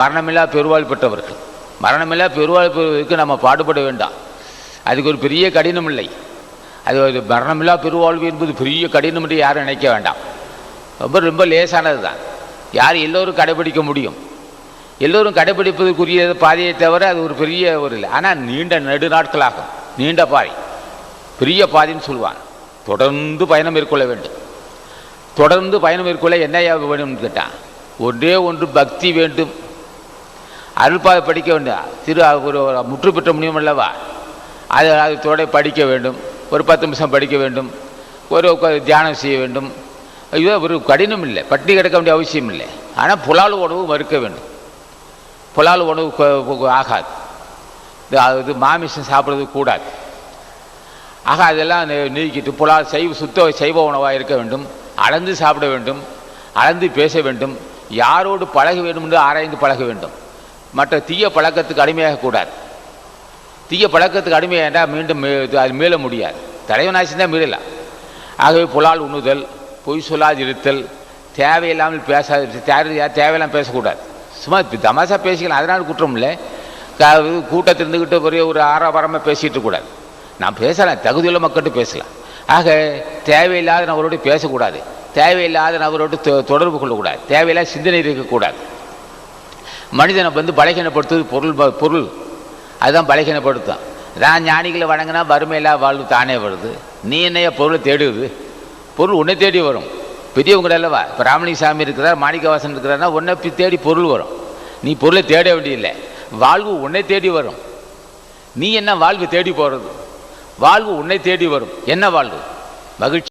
மரணமில்லா பெருவாழ் பெற்றவர்கள். மரணமில்லா பெருவாழ் பெறுவதற்கு நம்ம பாடுபட வேண்டாம். அதுக்கு ஒரு பெரிய கடினம் இல்லை. அது ஒரு மரணமில்லா பெருவாழ்வு என்பது பெரிய கடினம் என்று யாரும் நினைக்க வேண்டாம். ரொம்ப ரொம்ப லேசானது தான் யார் எல்லோரும் கடைபிடிக்க முடியும். எல்லோரும் கடைபிடிப்பதற்குரிய பாதையை தவிர அது ஒரு பெரிய ஒரு இல்லை. ஆனால் நீண்ட நெடு நாட்களாகும். நீண்ட பாதை. பெரிய பாதைன்னு சொல்லுவான் தொடர்ந்து பயணம் மேற்கொள்ள வேண்டும். தொடர்ந்து பயணம் மேற்கொள்ள என்ன வேணும்னு கேட்டான் ஒன்றே ஒன்று பக்தி வேண்டும். அருள்பாக படிக்க வேண்டும் திரு ஒரு முற்று பெற்ற முடியும் அல்லவா? அது அதோட படிக்க வேண்டும். ஒரு பத்து நிமிஷம் படிக்க வேண்டும். ஒரு தியானம் செய்ய வேண்டும். இது ஒரு கடினம் இல்லை. பட்டினி கிடக்க வேண்டிய அவசியம் இல்லை. ஆனால் புலால் உணவு மறுக்க வேண்டும். புலால் உணவு கொ- ஆகாது. இது அது மாமிசம் சாப்பிட்றது கூடாது. ஆக அதெல்லாம் நீ- நீக்கிட்டு புலால் சைவ சுத்த சைவ உணவாக இருக்க வேண்டும். அளந்து சாப்பிட வேண்டும். அளந்து பேச வேண்டும். யாரோடு பழக வேண்டும் என்று ஆராய்ந்து பழக வேண்டும். மற்ற தீய பழக்கத்துக்கு அடிமையாக கூடாது. தீய பழக்கத்துக்கு அடிமையாக மீண்டும் அது மீள முடியாது. தலைவனாசி தான் மீறலாம் ஆகவே புலால் உண்ணுதல் பொய் சொல்லாதிருத்தல் தேவையில்லாமல் பேசாது தேவையில்லாமல் பேசக்கூடாது. சும்மா தமாசா தமாஷா பேசிக்கலாம் அதனால் குற்றம் இல்லை. கூட்டத்தில் இருந்துக்கிட்டு ஒரே ஒரு ஆரவாரமாக பேசிகிட்டு கூடாது நான் பேசலாம் தகுதியுள்ள மக்கள்கிட்ட பேசலாம். ஆக தேவையில்லாத நபரோடு பேசக்கூடாது. தேவையில்லாத நபரோடு தொ- தொடர்பு கொள்ளக்கூடாது. தேவையில்லாத சிந்தனை இருக்கக்கூடாது. மனிதனை வந்து பலகீனப்படுத்துவது பொருள் பொருள். அதுதான் பலகீனப்படுத்தும். நான் ஞானிகளை வணங்கினா வறுமையில்லா வாழ்வு தானே வருது. நீ என்னைய பொருளை தேடுவது பொருள் உன்னை தேடி வரும். பெரியவங்க அல்லவா? இப்போ ராமலிங்க சாமி இருக்கிறார் மாணிக்கவாசன் இருக்கிறார்னா உன்னை தேடி பொருள் வரும். நீ பொருளை தேட வேண்டியதில்லை வாழ்வு உன்னை தேடி வரும். நீ என்ன வாழ்வு தேடி போகிறது வாழ்வு உன்னை தேடி வரும். என்ன வாழ்வு? மகிழ்ச்சி.